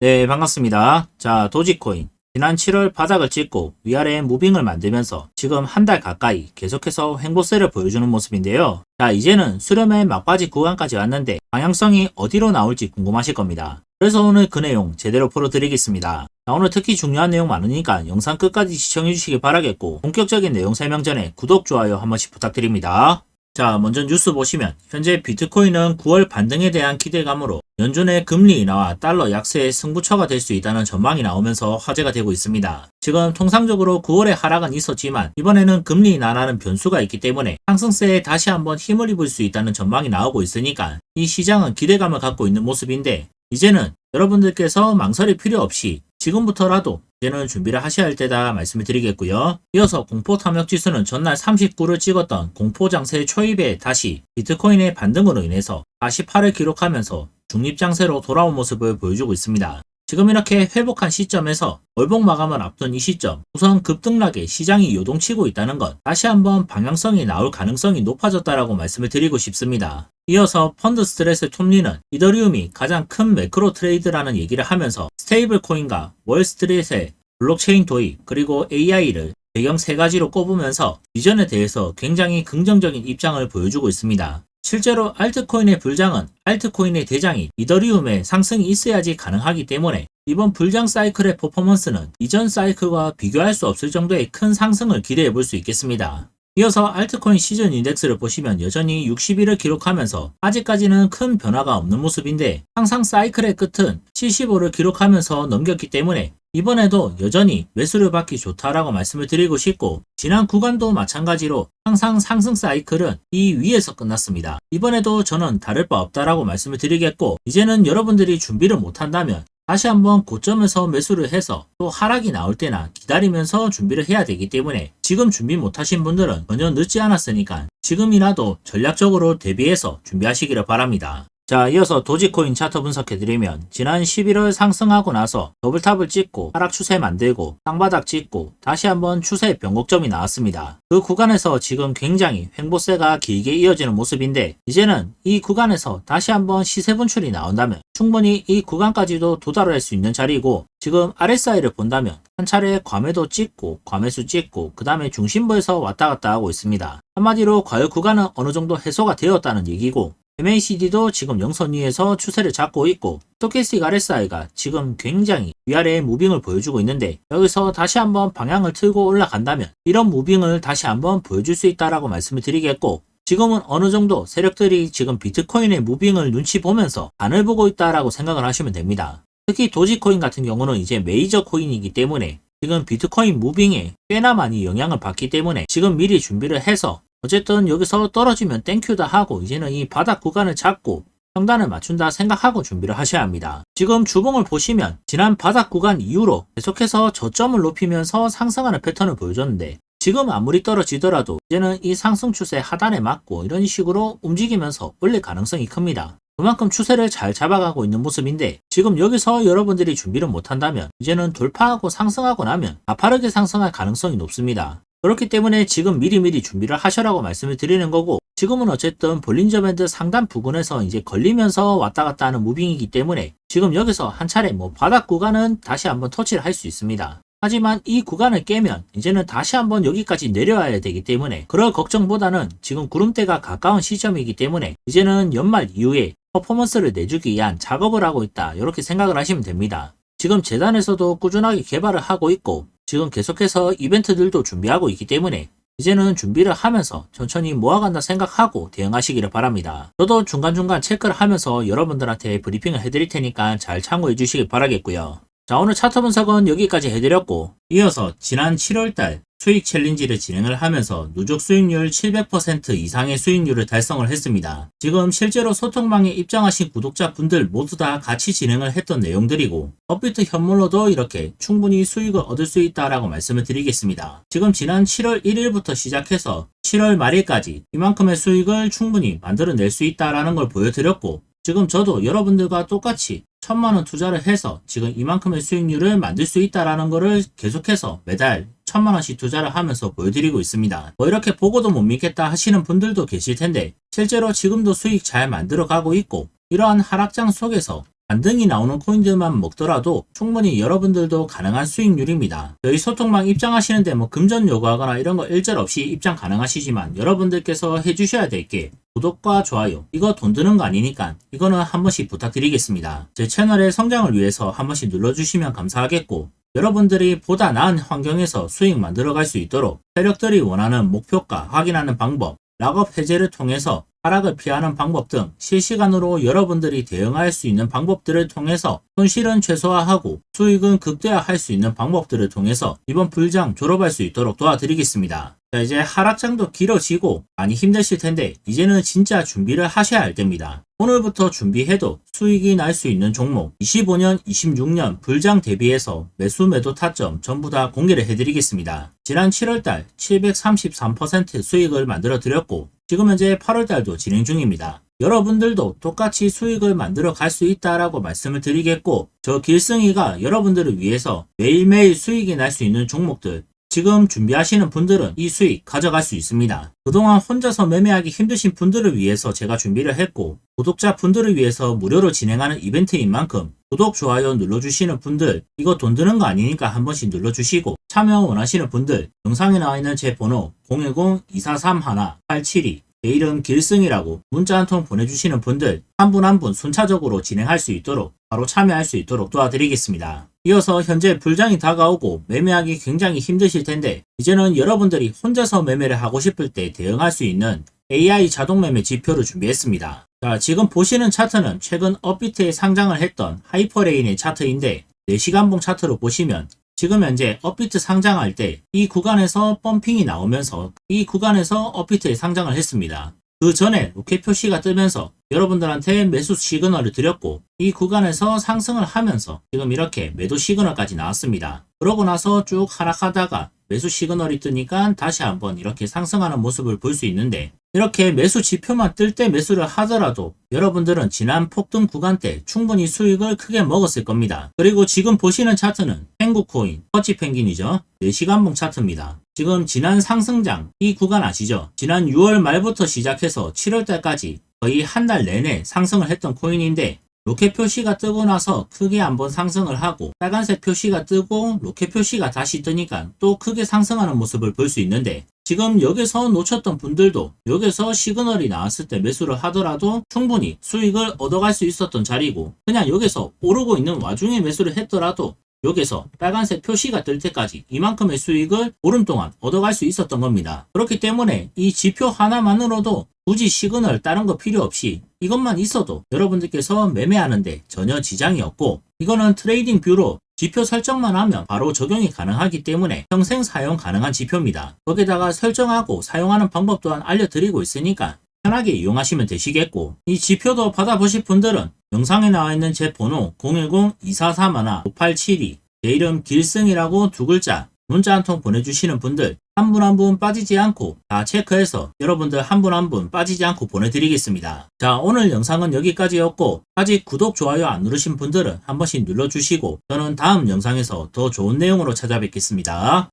네, 반갑습니다. 자, 도지코인. 지난 7월 바닥을 찍고 위아래 무빙을 만들면서 지금 한 달 가까이 계속해서 횡보세를 보여주는 모습인데요. 자, 이제는 수렴의 막바지 구간까지 왔는데 방향성이 어디로 나올지 궁금하실 겁니다. 그래서 오늘 그 내용 제대로 풀어드리겠습니다. 자, 오늘 특히 중요한 내용 많으니까 영상 끝까지 시청해주시기 바라겠고 본격적인 내용 설명 전에 구독, 좋아요 한 번씩 부탁드립니다. 자, 먼저 뉴스 보시면 현재 비트코인은 9월 반등에 대한 기대감으로 연준의 금리 인하와 달러 약세의 승부처가 될 수 있다는 전망이 나오면서 화제가 되고 있습니다. 지금 통상적으로 9월에 하락은 있었지만 이번에는 금리 인하라는 변수가 있기 때문에 상승세에 다시 한번 힘을 입을 수 있다는 전망이 나오고 있으니까 이 시장은 기대감을 갖고 있는 모습인데 이제는 여러분들께서 망설일 필요 없이 지금부터라도 이제는 준비를 하셔야 할 때다 말씀을 드리겠고요. 이어서 공포 탐욕 지수는 전날 39를 찍었던 공포 장세 초입에 다시 비트코인의 반등으로 인해서 48을 기록하면서 중립 장세로 돌아온 모습을 보여주고 있습니다. 지금 이렇게 회복한 시점에서 월봉 마감을 앞둔 이 시점 우선 급등락에 시장이 요동치고 있다는 것 다시 한번 방향성이 나올 가능성이 높아졌다라고 말씀을 드리고 싶습니다. 이어서 펀드 스트레스 톱니는 이더리움이 가장 큰 매크로 트레이드라는 얘기를 하면서 스테이블 코인과 월스트리트의 블록체인 도입 그리고 AI를 배경 세 가지로 꼽으면서 비전에 대해서 굉장히 긍정적인 입장을 보여주고 있습니다. 실제로 알트코인의 불장은 알트코인의 대장이 이더리움의 상승이 있어야지 가능하기 때문에 이번 불장 사이클의 퍼포먼스는 이전 사이클과 비교할 수 없을 정도의 큰 상승을 기대해 볼 수 있겠습니다. 이어서 알트코인 시즌 인덱스를 보시면 여전히 60일을 기록하면서 아직까지는 큰 변화가 없는 모습인데 항상 사이클의 끝은 75를 기록하면서 넘겼기 때문에 이번에도 여전히 매수를 받기 좋다라고 말씀을 드리고 싶고 지난 구간도 마찬가지로 항상 상승 사이클은 이 위에서 끝났습니다. 이번에도 저는 다를 바 없다라고 말씀을 드리겠고 이제는 여러분들이 준비를 못한다면 다시 한번 고점에서 매수를 해서 또 하락이 나올 때나 기다리면서 준비를 해야 되기 때문에 지금 준비 못하신 분들은 전혀 늦지 않았으니까 지금이라도 전략적으로 대비해서 준비하시기를 바랍니다. 자, 이어서 도지코인 차트 분석해드리면 지난 11월 상승하고 나서 더블탑을 찍고 하락 추세 만들고 땅바닥 찍고 다시 한번 추세 변곡점이 나왔습니다. 그 구간에서 지금 굉장히 횡보세가 길게 이어지는 모습인데 이제는 이 구간에서 다시 한번 시세 분출이 나온다면 충분히 이 구간까지도 도달할 수 있는 자리이고 지금 RSI를 본다면 한 차례 과매도 찍고 과매수 찍고 그 다음에 중심부에서 왔다 갔다 하고 있습니다. 한마디로 과열 구간은 어느 정도 해소가 되었다는 얘기고 MACD도 지금 영선 위에서 추세를 잡고 있고 스토캐스틱 RSI가 지금 굉장히 위아래의 무빙을 보여주고 있는데 여기서 다시 한번 방향을 틀고 올라간다면 이런 무빙을 다시 한번 보여줄 수 있다라고 말씀을 드리겠고 지금은 어느 정도 세력들이 지금 비트코인의 무빙을 눈치 보면서 반을 보고 있다라고 생각을 하시면 됩니다. 특히 도지코인 같은 경우는 이제 메이저 코인이기 때문에 지금 비트코인 무빙에 꽤나 많이 영향을 받기 때문에 지금 미리 준비를 해서 어쨌든 여기서 떨어지면 땡큐다 하고 이제는 이 바닥 구간을 잡고 평단을 맞춘다 생각하고 준비를 하셔야 합니다. 지금 주봉을 보시면 지난 바닥 구간 이후로 계속해서 저점을 높이면서 상승하는 패턴을 보여줬는데 지금 아무리 떨어지더라도 이제는 이 상승 추세 하단에 맞고 이런 식으로 움직이면서 올릴 가능성이 큽니다. 그만큼 추세를 잘 잡아가고 있는 모습인데 지금 여기서 여러분들이 준비를 못한다면 이제는 돌파하고 상승하고 나면 가파르게 상승할 가능성이 높습니다. 그렇기 때문에 지금 미리미리 준비를 하셔라고 말씀을 드리는 거고 지금은 어쨌든 볼린저 밴드 상단 부근에서 이제 걸리면서 왔다 갔다 하는 무빙이기 때문에 지금 여기서 한 차례 뭐 바닥 구간은 다시 한번 터치를 할 수 있습니다. 하지만 이 구간을 깨면 이제는 다시 한번 여기까지 내려와야 되기 때문에 그럴 걱정보다는 지금 구름대가 가까운 시점이기 때문에 이제는 연말 이후에 퍼포먼스를 내주기 위한 작업을 하고 있다 이렇게 생각을 하시면 됩니다. 지금 재단에서도 꾸준하게 개발을 하고 있고 지금 계속해서 이벤트들도 준비하고 있기 때문에 이제는 준비를 하면서 천천히 모아간다 생각하고 대응하시기를 바랍니다. 저도 중간중간 체크를 하면서 여러분들한테 브리핑을 해드릴 테니까 잘 참고해 주시길 바라겠고요. 자 오늘 차트 분석은 여기까지 해드렸고 이어서 지난 7월달 수익 챌린지를 진행을 하면서 누적 수익률 700% 이상의 수익률을 달성을 했습니다. 지금 실제로 소통방에 입장하신 구독자분들 모두 다 같이 진행을 했던 내용들이고 업비트 현물로도 이렇게 충분히 수익을 얻을 수 있다라고 말씀을 드리겠습니다. 지금 지난 7월 1일부터 시작해서 7월 말일까지 이만큼의 수익을 충분히 만들어낼 수 있다라는 걸 보여드렸고 지금 저도 여러분들과 똑같이 천만원 투자를 해서 지금 이만큼의 수익률을 만들 수 있다라는 거를 계속해서 매달 천만 원씩 투자를 하면서 보여드리고 있습니다. 뭐 이렇게 보고도 못 믿겠다 하시는 분들도 계실 텐데 실제로 지금도 수익 잘 만들어 가고 있고 이러한 하락장 속에서 반등이 나오는 코인들만 먹더라도 충분히 여러분들도 가능한 수익률입니다. 저희 소통망 입장하시는데 뭐 금전 요구하거나 이런 거 일절 없이 입장 가능하시지만 여러분들께서 해주셔야 될 게 구독과 좋아요 이거 돈 드는 거 아니니까 이거는 한 번씩 부탁드리겠습니다. 제 채널의 성장을 위해서 한 번씩 눌러주시면 감사하겠고 여러분들이 보다 나은 환경에서 수익 만들어갈 수 있도록 세력들이 원하는 목표가 확인하는 방법, 락업 해제를 통해서 하락을 피하는 방법 등 실시간으로 여러분들이 대응할 수 있는 방법들을 통해서 손실은 최소화하고 수익은 극대화할 수 있는 방법들을 통해서 이번 불장 졸업할 수 있도록 도와드리겠습니다. 자, 이제 하락장도 길어지고 많이 힘드실 텐데 이제는 진짜 준비를 하셔야 할 때입니다. 오늘부터 준비해도 수익이 날 수 있는 종목 25년, 26년 불장 대비해서 매수 매도 타점 전부 다 공개를 해드리겠습니다. 지난 7월달 733% 수익을 만들어 드렸고 지금 현재 8월달도 진행 중입니다. 여러분들도 똑같이 수익을 만들어 갈 수 있다라고 말씀을 드리겠고 저 길승이가 여러분들을 위해서 매일매일 수익이 날 수 있는 종목들 지금 준비하시는 분들은 이 수익 가져갈 수 있습니다. 그동안 혼자서 매매하기 힘드신 분들을 위해서 제가 준비를 했고 구독자 분들을 위해서 무료로 진행하는 이벤트인 만큼 구독, 좋아요 눌러주시는 분들 이거 돈 드는 거 아니니까 한 번씩 눌러주시고 참여 원하시는 분들 영상에 나와 있는 제 번호 010-2431-872 제 이름 길승이라고 문자 한 통 보내주시는 분들 한 분 한 분 순차적으로 진행할 수 있도록 바로 참여할 수 있도록 도와드리겠습니다. 이어서 현재 불장이 다가오고 매매하기 굉장히 힘드실 텐데 이제는 여러분들이 혼자서 매매를 하고 싶을 때 대응할 수 있는 AI 자동 매매 지표를 준비했습니다. 자, 지금 보시는 차트는 최근 업비트에 상장을 했던 하이퍼레인의 차트인데 4시간봉 차트로 보시면 지금 현재 업비트 상장할 때 이 구간에서 펌핑이 나오면서 이 구간에서 업비트에 상장을 했습니다. 그 전에 로켓 표시가 뜨면서 여러분들한테 매수 시그널을 드렸고 이 구간에서 상승을 하면서 지금 이렇게 매도 시그널까지 나왔습니다. 그러고 나서 쭉 하락하다가 매수 시그널이 뜨니까 다시 한번 이렇게 상승하는 모습을 볼 수 있는데 이렇게 매수 지표만 뜰 때 매수를 하더라도 여러분들은 지난 폭등 구간 때 충분히 수익을 크게 먹었을 겁니다. 그리고 지금 보시는 차트는 펭구코인, 터치 펭귄이죠. 4시간봉 차트입니다. 지금 지난 상승장 이 구간 아시죠? 지난 6월 말부터 시작해서 7월 달까지 거의 한 달 내내 상승을 했던 코인인데 로켓 표시가 뜨고 나서 크게 한번 상승을 하고 빨간색 표시가 뜨고 로켓 표시가 다시 뜨니까 또 크게 상승하는 모습을 볼 수 있는데 지금 여기서 놓쳤던 분들도 여기서 시그널이 나왔을 때 매수를 하더라도 충분히 수익을 얻어갈 수 있었던 자리고 그냥 여기서 오르고 있는 와중에 매수를 했더라도 여기서 빨간색 표시가 뜰 때까지 이만큼의 수익을 오름 동안 얻어갈 수 있었던 겁니다. 그렇기 때문에 이 지표 하나만으로도 굳이 시그널 다른 거 필요 없이 이것만 있어도 여러분들께서 매매하는데 전혀 지장이 없고 이거는 트레이딩 뷰로 지표 설정만 하면 바로 적용이 가능하기 때문에 평생 사용 가능한 지표입니다. 거기다가 설정하고 사용하는 방법 또한 알려드리고 있으니까 편하게 이용하시면 되시겠고 이 지표도 받아보실 분들은 영상에 나와 있는 제 번호 010-2431-5872 제 이름 길승이라고 두 글자 문자 한 통 보내주시는 분들 한 분 한 분 빠지지 않고 다 체크해서 여러분들 한 분 한 분 빠지지 않고 보내드리겠습니다. 자 오늘 영상은 여기까지였고 아직 구독 좋아요 안 누르신 분들은 한 번씩 눌러주시고 저는 다음 영상에서 더 좋은 내용으로 찾아뵙겠습니다.